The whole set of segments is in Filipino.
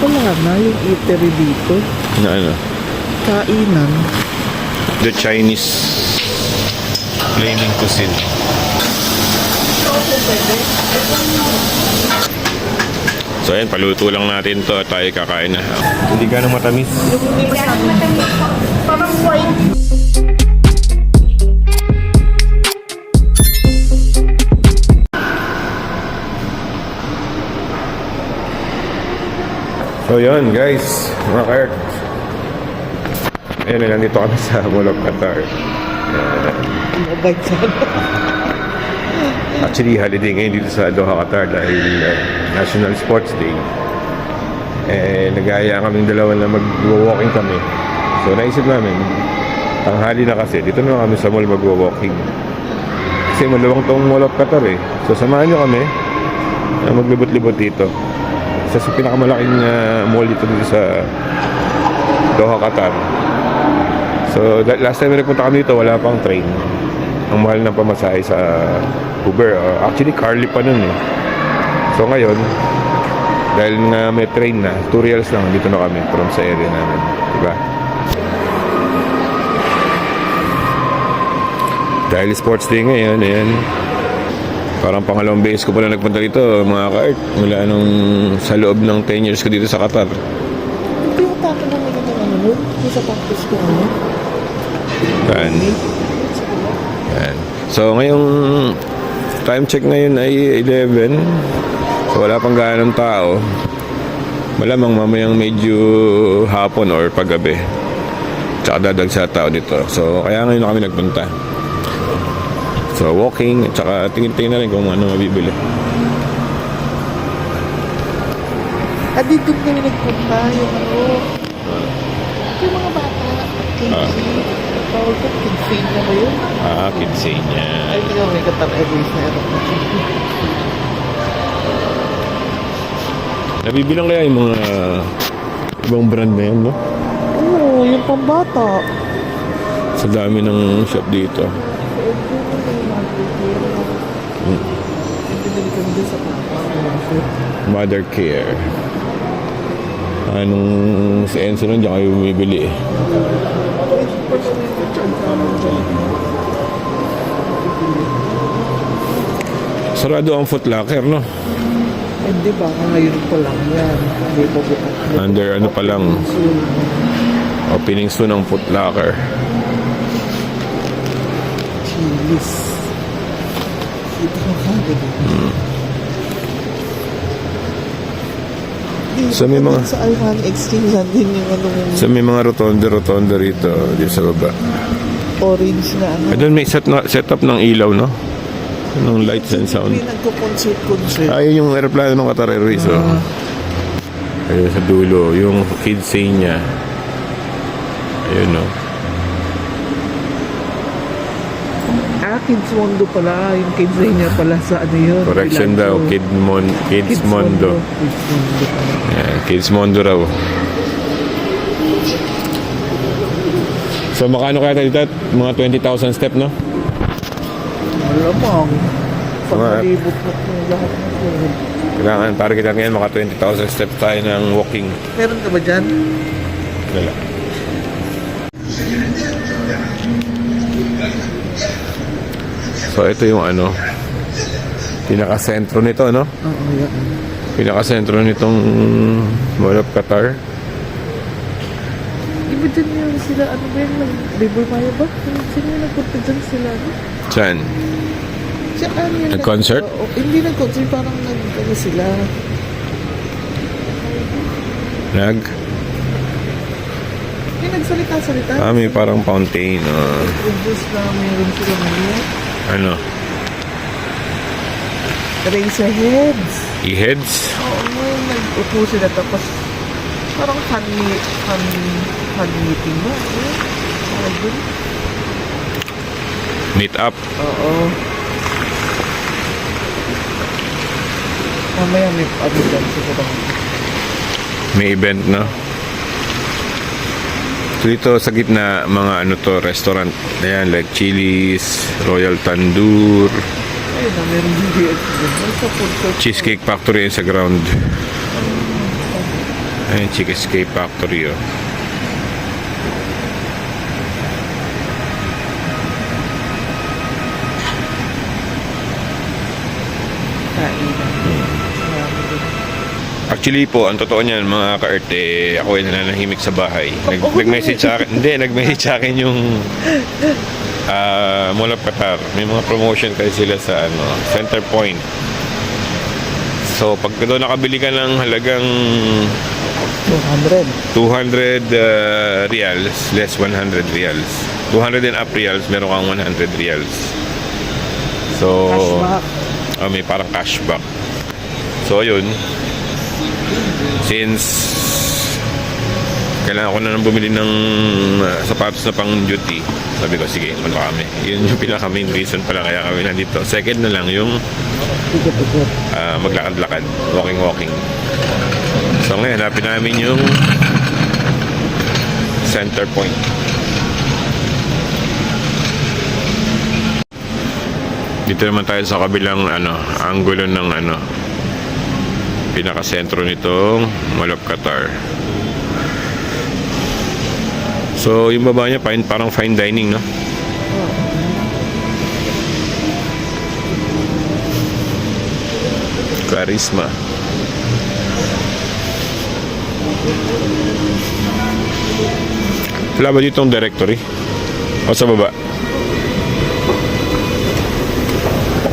Wala na yung eatery dito. Na ano? Kainan. The Chinese flaming cuisine. So ayan, paluto lang natin to at tayo kakain na. Hindi ka nang matamis. Parang white. So yun guys, mga kart. Ayan, nandito kami sa Mall of Qatar. Mabait sana. Actually, holiday ngayon dito sa Doha, Qatar dahil uh, National Sports Day. Eh, nagaya kaming dalawa na mag-walking kami. So, naisip namin, tanghali na kasi, dito na kami sa mall mag-walking. Kasi maluwang tong Mall of Qatar eh. So, samahan nyo kami na maglibot-libot dito. Isa sa pinakamalaking uh, mall dito dito sa Doha, Qatar. So, that- last time na nagpunta kami dito, wala pang train. Ang mahal ng pamasahe sa Uber. Uh, actually, Carly pa nun eh. So, ngayon, dahil nga may train na, 2 reals lang, dito na kami from sa area namin. Diba? Dahil sports day ngayon, ayan. Parang pangalawang beses ko pala nagpunta dito, mga ka-art. Mula nung sa loob ng 10 years ko dito sa Qatar. Ito yung tato na may ganun ano, no? Yung sa practice ko ano. Yan. Yan. So, ngayong time check ngayon ay 11. So, wala pang ganong tao. Malamang mamayang medyo hapon or paggabi. Tsaka dadag sa tao dito. So, kaya ngayon na kami nagpunta. So, walking, at saka tingin-tingin na rin kung ano mabibili. Ah, dito kami nagpunta yung ano. Yung mga bata. Kids. Ah. Tawag ko, na ba yun? Ah, kidsenia. Ay, hindi ako may Qatar Airways na aeroplane. Nabibilang kaya yung mga ibang brand na yan, no? Oo, yung pambata. Sa dami ng shop dito. Mother Care. Anong si Enzo nun, diyan kayo bumibili eh. Sarado ang Foot Locker, no? Eh, di ba? Ngayon pa lang yan. Hindi pa bukas. Under ano pa lang, opening soon ng Foot Locker. Chilis. Kagad. So, may mga- Sa Armani Exchange din yung ano So may mga rotonda-rotonda rito, dito sa baba. orange na ano. Ay, doon may set, na, setup ng ilaw, no? Ng lights and sound. May nagko-concert-concert. Ayun yung aeroplano ng Qatar Airways, oh. Ayun sa dulo, yung kids niya. Ayun, no. Ah, Kids Mondo pala. Yung kids niya pala sa ano yun. Correction daw. Kid Mon Kids, Mondo. Kids Mondo. Ayan, Kids Mondo raw. So, makano kaya tayo dito? Mga 20,000 step, no? Malamang. Pag Mga- nalibot mo yung lahat ng. Kailangan, target lang yan, mga 20,000 step tayo ng walking. Meron ka ba dyan? Wala. So, ito yung ano, pinaka-sentro nito, no? Oo, yan. Pinaka-sentro nitong Mall of Qatar. Di ba dyan yung sila, ano ba yun? River Maya ba? Sino yung nagpunta dyan sila? ano? Ano yun? Nag-concert? Oo, hindi nag-concert. Parang nag, ano sila. Nag, Yung nagsalita-salita. ah, may parang fountain. ah. Introduce na meron sila ngayon. Ano, Razorheads. e-heads. Oo, ngayon nag-upo sila tapos parang fan, fan, fan meeting? Ano? Tawag dun? Meet up. Oo. Mamaya may ano dyan siguro. May event, no? Dito sa gitna, mga ano to, restaurant. Ayan, like Chili's, Royal Tandoor. Cheesecake Factory sa ground. Ayun, Chicken Escape Factory, oh. Kainan. Actually po, ang totoo niyan, mga ka-earth, eh, ako ay nananahimik sa bahay. Nag, Ako nag-message sa akin, hindi, nag-message sa akin yung ah Mall of Qatar. May mga promotion kasi sila sa ano, Center Point. So, pag doon nakabili ka ng halagang 200. 200 uh, reals, less 100 reals. 200 and up reals, meron kang 100 reals. So, Cashback. Oh, may parang cashback. So, ayun. Since kailangan ko na nang bumili ng uh, sapatos na pang duty, sabi ko, sige, punta kami. Yun yung pinaka main reason pala kaya kami nandito. Second na lang yung ah, maglakad-lakad, walking-walking. So ngayon, hanapin namin yung center point. Dito naman tayo sa kabilang ano, angulo ng ano, pinaka-sentro nitong Mall of Qatar. So, yung baba niya, fine, parang fine dining, no? Charisma. Wala ba dito ang directory? O sa baba?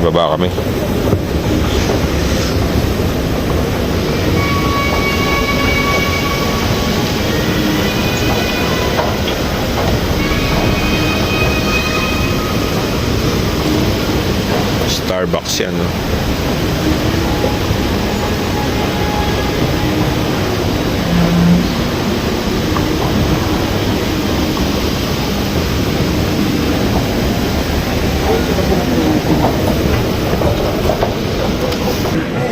Baba kami. Starbucks yan, no?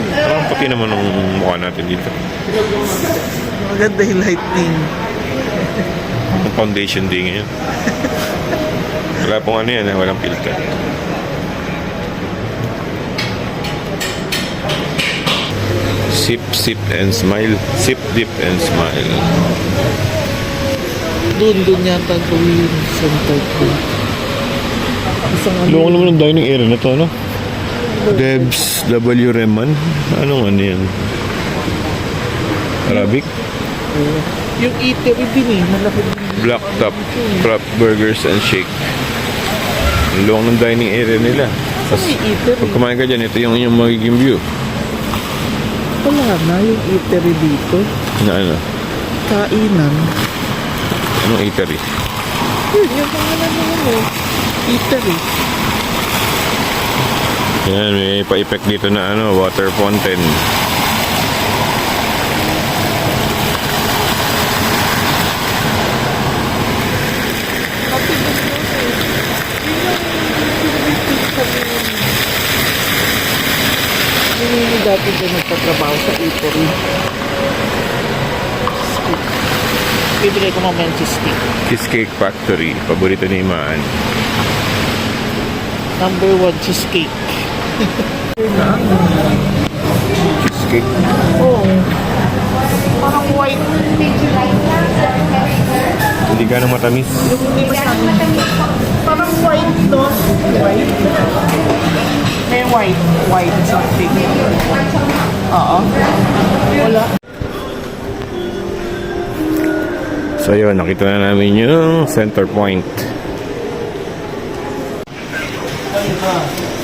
Parang puti naman ang mukha natin dito. Maganda yung lightning. Ang foundation day ngayon. Wala pong ano yan, eh, walang filter. Sip, sip, and smile. Sip, dip, and smile. Doon, doon yata gawin yung center ko. Isang ano. Loko naman ang dining area na to, ano? Debs W. Reman? Anong ano yan? Arabic? Yung eatery din eh. Malaki din. Black Top, Trap Burgers and Shake. Ang loko ng dining area nila. May eatery? Pag kumain ka dyan, ito yung yung magiging view. Wala na yung eatery dito. Na ano? Kainan. Anong eatery? Yun, yung pangalan na ano. Eatery. Yan, may pa-effect dito na ano, water fountain. Kasi doon yun eh. Yun yung pinag-tweet kami yun. Yun yung dati doon nagtatrabaho sa. Stick. Bibigay ko mamaya yung cheesecake. Cheesecake Factory, paborito ni Imaan. Number one, cheesecake. Cheesecake. Oo. Parang white. Hindi ka matamis. Hindi masyadong... Parang white to. White. May white. White something. Oo. Wala. So yun, nakita na namin yung center point.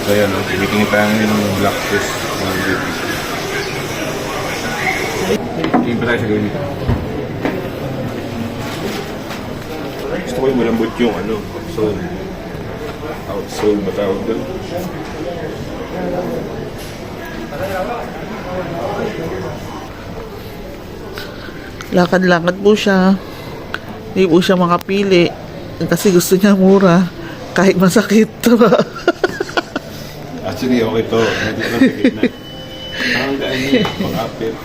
So yun, tinitingin tayo yung black fish. Tingin pa tayo sa gawin dito. Gusto ko yung malambot yung ano, soul. Outsole ba tawag doon? Lakad-lakad po siya. Hindi po siya makapili. Kasi gusto niya mura. Kahit masakit. Actually, okay to. Hindi ko sa gitna. Parang pang-apit.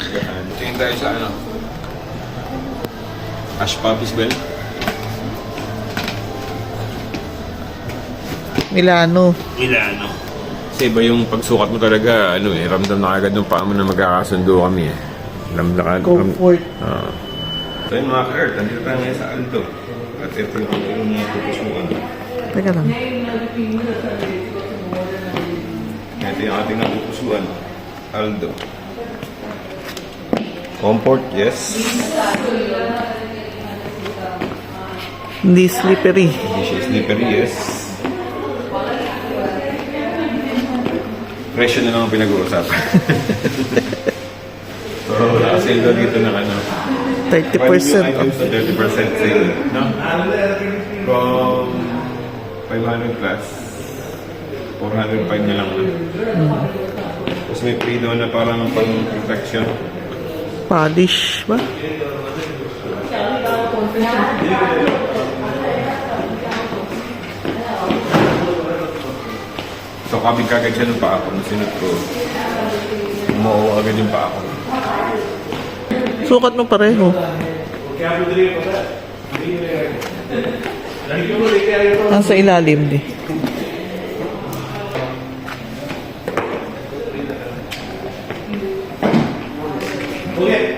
Gaan. Tingin tayo sa ano? Ash Puppies Bell? Milano. Milano. Kasi iba yung pagsukat mo talaga, ano eh, ramdam na agad ng paa mo na magkakasundo kami eh. Alam na ka, Comfort. Ah. So yun mga ka-earth, nandito tayo ngayon sa Aldo. At ito yung yung mga pupusuan. Teka lang. Ito yung ating napupusuan. Aldo. Comfort, yes. Hindi slippery. Hindi siya slippery, yes. Presyo na lang ang pinag-uusapan. so, nakasale daw dito ng ano. 30% Five new off. items na 30% sale. No? From 500 plus, 405 na lang. No? Tapos may free doon na parang pang protection. Polish ba? So, kabig kagad siya ng paa ko. Sinot ko, umuo agad yung paa ko. Sukat mo pareho. Nasa ilalim di. Eh,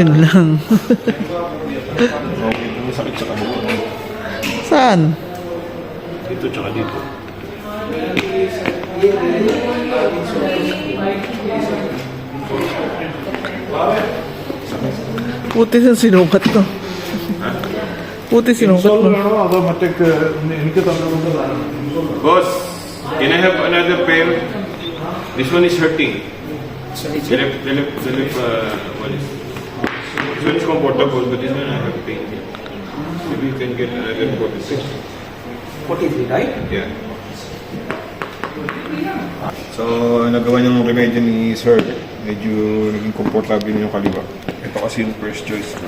Yun lang. Sakit sa kabuo. Saan? Dito tsaka dito. Puti sa sinukat to. Puti sinukat mo. Boss, can I have another pair? This one is hurting. Dilip, dilip, dilip, uh, what is This one is comfortable, but this one I have pain. here. Maybe you can get another 46. 43 right Yeah. So, nagawa niyang remedyo ni Sir. Medyo naging komportable na yung kaliwa. Ito kasi yung first choice ko.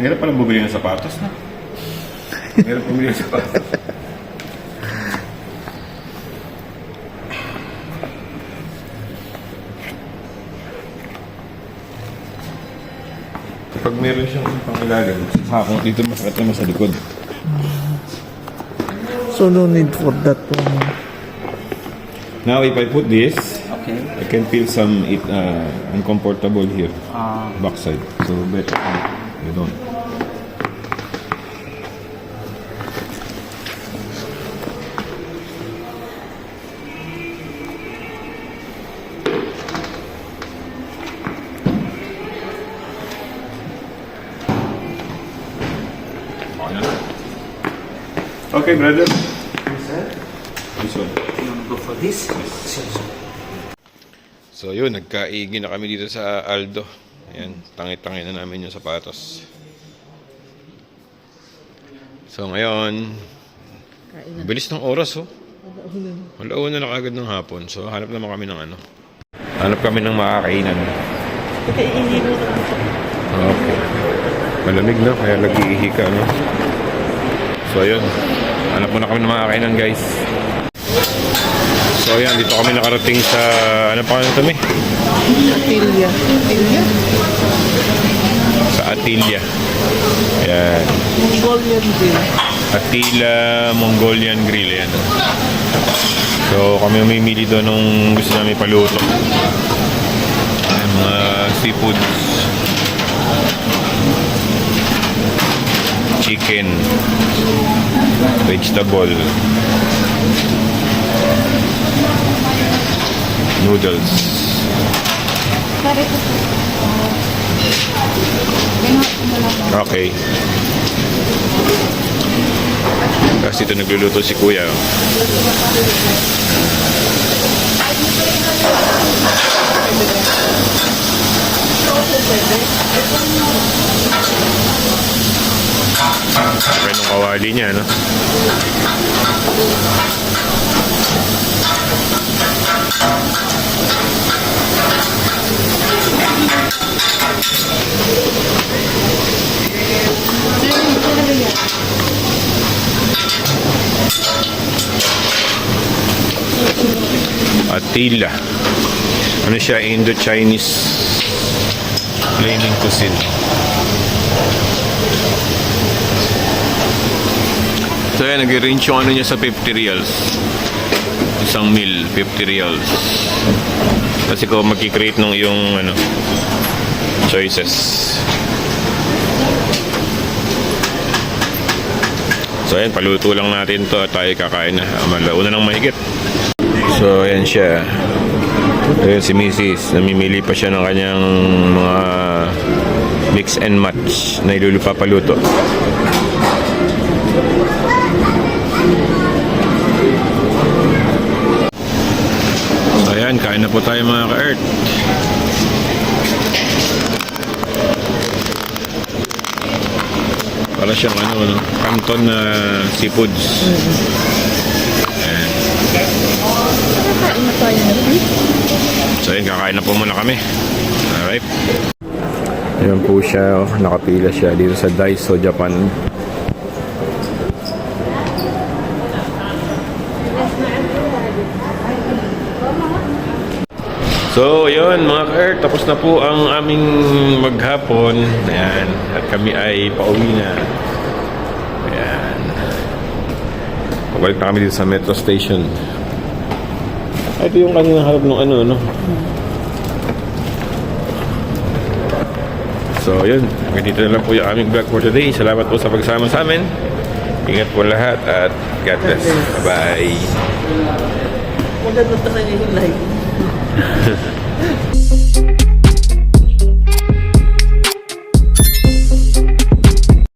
Mahirap palang bumili ng sapatos na. Mahirap bumili ng sapatos. Meron siyang pangilalim, sa akong dito masakit naman sa likod. So no need for that one. Now, if I put this, okay I can feel some it, uh, uncomfortable here, uh, backside. So better you don't. Okay, brother. This one. you want to go for this So yun, nagkaigi na kami dito sa Aldo. Ayan, tangi-tangi na namin yung sapatos. So ngayon, bilis ng oras oh. Wala na kagad ng hapon. So hanap naman kami ng ano. Hanap kami ng makakainan. Okay. Malamig na, kaya nag-iihi ka, no? So ayun, hanap muna kami ng makakainan guys. So ayan, dito kami nakarating sa, ano pa kami kami? Atilia. Atilia? Sa Atilia. Ayan. Mongolian din. Attila Mongolian Grill. Ayan. So kami mamimili doon nung gusto namin paluto. Ayan, mga seafoods. Chicken. Vegetable. Noodles. Okay. Kasi ito nagluluto si Kuya. oh. Ayan ang kawali niya, no? Atila. Ano siya? Indo-Chinese planing cuisine. So yan, nag-range yung ano niya sa 50 reals. Isang meal, 50 reals. Kasi ko magkikreate ng iyong ano, choices. So ayan, paluto lang natin to at tayo kakain na. Malauna ng mahigit. So ayan siya. Ayan si Mrs. Namimili pa siya ng kanyang mga mix and match na ilulupa paluto. Ayan, kain na po tayo mga ka-earth. Para siyang ano, ano, canton na seafoods. Ayan. Kain na tayo na. So yun, kakain na po muna kami. Alright. Ayan po siya, oh. nakapila siya dito sa Daiso, Japan. So, yun mga ka tapos na po ang aming maghapon. Ayan, at kami ay pauwi na. Ayan. Pabalik na kami dito sa metro station. Ito yung kanina harap ng ano, no? So, yun. Hanggang dito na lang po yung aming vlog for today. Salamat po sa pagsama sa amin. Ingat po lahat at God bless. Bye-bye. Maganda talaga yung live. Yeah.